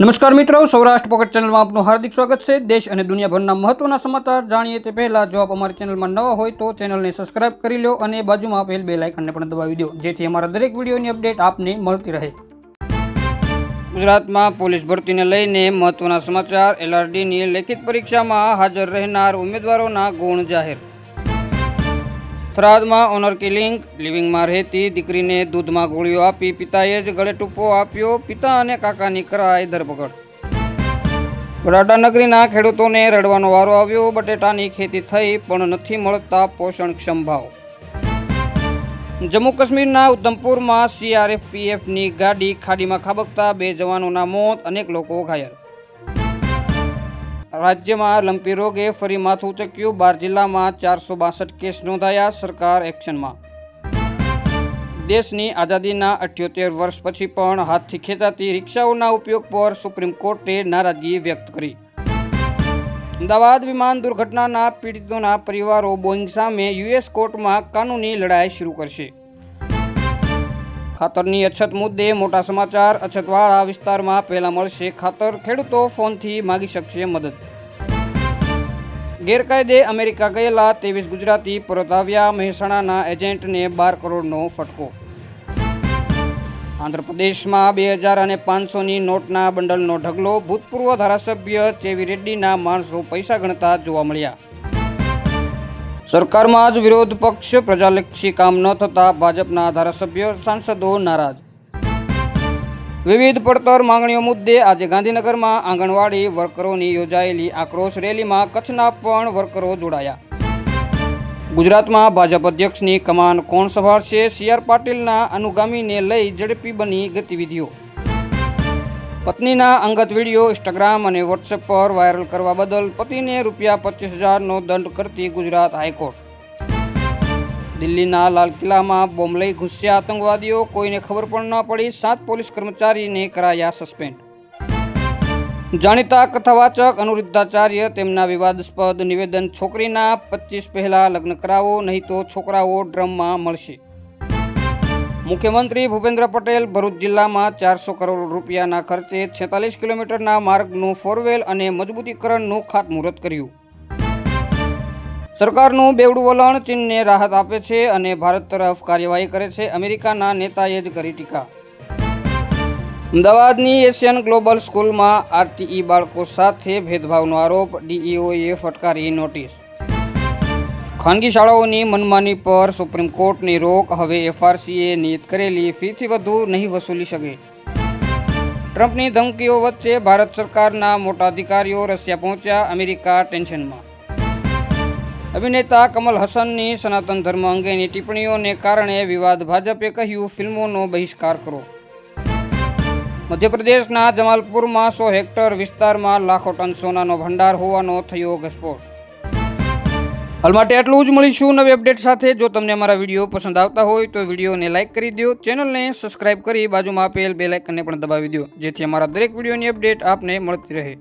નમસ્કાર મિત્રો, સૌરાષ્ટ્ર પોકેટ ચેનલમાં આપનું હાર્દિક સ્વાગત છે. દેશ અને દુનિયાભરના મહત્વના સમાચાર જાણીએ તે પહેલાં, જો આપ અમારી ચેનલમાં નવા હોય તો ચેનલને સબસ્ક્રાઇબ કરી લો અને બાજુમાં આપેલ બે લાઇકનને પણ દબાવી દો, જેથી અમારા દરેક વિડીયોની અપડેટ આપને મળતી રહે. ગુજરાતમાં પોલીસ ભરતીને લઈને મહત્વના સમાચાર. એલઆરડીની લેખિત પરીક્ષામાં હાજર રહેનાર ઉમેદવારોના ગુણ જાહેર થરાદમાં ઓનર કિલિંગ, લિવિંગમાં રહેતી દીકરીને દૂધમાં ગોળીઓ આપી પિતાએ જ ગળે ટૂંપો આપ્યો. પિતા અને કાકાની કરાઈ ધરપકડ. બટાટા નગરીના ખેડૂતોને રડવાનો વારો આવ્યો. બટેટાની ખેતી થઈ પણ નથી મળતા પોષણક્ષમ ભાવ. જમ્મુ કાશ્મીરના ઉધમપુરમાં સીઆરએફપીએફની ગાડી ખાડીમાં ખાબકતા બે જવાનોના મોત, અનેક લોકો ઘાયલ. રાજ્યમાં લંપી રોગે ફરી માથું ચક્યું બાર જિલ્લામાં ચારસો બાસઠ કેસ નોંધાયા. સરકાર એક્શનમાં. દેશની આઝાદીના અઠ્યોતેર વર્ષ પછી પણ હાથથી ખેંચાતી રિક્ષાઓના ઉપયોગ પર સુપ્રીમ કોર્ટે નારાજગી વ્યક્ત કરી. અમદાવાદ વિમાન દુર્ઘટનાના પીડિતોના પરિવારો બોઈંગ સામે યુએસ કોર્ટમાં કાનૂની લડાઈ શરૂ કરશે. ખાતરની અછત મુદ્દે મોટા સમાચાર. અછતવાળા વિસ્તારમાં પહેલા મળશે ખાતર. ખેડૂતો ફોનથી માગી શકશે મદદ. ગેરકાયદે અમેરિકા ગયેલા ત્રેવીસ ગુજરાતી પરત આવ્યા. મહેસાણાના એજન્ટને બાર કરોડનો ફટકો. આંધ્રપ્રદેશમાં બે હજાર અને પાંચસોની નોટના બંડલનો ઢગલો. ભૂતપૂર્વ ધારાસભ્ય ચેવી રેડ્ડીના માણસો પૈસા ગણતા જોવા મળ્યા. સરકારમાં જ વિરોધ પક્ષ પ્રજાલક્ષી કામ ન થતા ભાજપના ધારાસભ્યો સાંસદો નારાજ. વિવિધ પડતર માંગણીઓ મુદ્દે આજે ગાંધીનગરમાં આંગણવાડી વર્કરોની યોજાયેલી આક્રોશ રેલીમાં કચ્છના પણ વર્કરો જોડાયા. ગુજરાતમાં ભાજપ અધ્યક્ષની કમાન કોણ સંભાળશે? સી આર પાટીલના અનુગામીને લઈ ઝડપી બની ગતિવિધિઓ. પત્નીના અંગત વીડિયો ઇન્સ્ટાગ્રામ અને વોટ્સએપ પર વાયરલ કરવા બદલ પતિને રૂપિયા પચીસ હજારનો દંડ કરતી ગુજરાત હાઈકોર્ટ. દિલ્હીના લાલ કિલ્લામાં બોમ્બ લઈ ઘૂસ્યા આતંકવાદીઓ, કોઈને ખબર પણ ન પડી, સાત પોલીસ કર્મચારીને કરાયા સસ્પેન્ડ. જાણીતા કથાવાચક અનુરુદ્ધાચાર્ય તેમના વિવાદાસ્પદ નિવેદન છોકરીના પચીસ પહેલા લગ્ન કરાવો, નહીં તો છોકરાઓ ડ્રમમાં મળશે. મુખ્યમંત્રી ભૂપેન્દ્ર પટેલ ભરૂચ જિલ્લામાં ચારસો કરોડ રૂપિયાના ખર્ચે છેતાલીસ કિલોમીટરના માર્ગનું ફોરવેલ અને મજબૂતીકરણનું ખાતમુહૂર્ત કર્યું. સરકારનું બેવડું વલણ ચીનને રાહત આપે છે અને ભારત તરફ કાર્યવાહી કરે છે. અમેરિકાના નેતાએ જ કરી ટીકા. અમદાવાદની એશિયન ગ્લોબલ સ્કૂલમાં આરટીઈ બાળકો સાથે ભેદભાવનો આરોપ, ડીઈઓએ ફટકારી નોટિસ. ખાનગી શાળાઓની મનમાની પર સુપ્રીમ કોર્ટની રોક હવે એફઆરસીએ નિયત કરેલી, ફીથી વધુ નહીં વસૂલી શકે. ટ્રમ્પની ધમકીઓ વચ્ચે ભારત સરકારના મોટા અધિકારીઓ રશિયા પહોંચ્યા અમેરિકા ટેન્શનમાં. અભિનેતા કમલ હસનની સનાતન ધર્મ અંગેની ટિપ્પણીઓને કારણે વિવાદ ભાજપે કહ્યું, ફિલ્મોનો બહિષ્કાર કરો. મધ્યપ્રદેશના જમાલપુરમાં સો હેક્ટર વિસ્તારમાં લાખો ટન સોનાનો ભંડાર હોવાનો થયો ઘસફોટ હાલ માટે આટલું જ મળીશું નવી અપડેટ સાથે. જો તમને અમારા વીડિયો પસંદ આવતા હોય તો વિડીયોને લાઇક કરી દો ચેનલને સબસ્ક્રાઇબ કરી બાજુમાં આપેલ બે લાઇકનને પણ દબાવી દો જેથી અમારા દરેક વિડીયોની અપડેટ આપને મળતી રહે.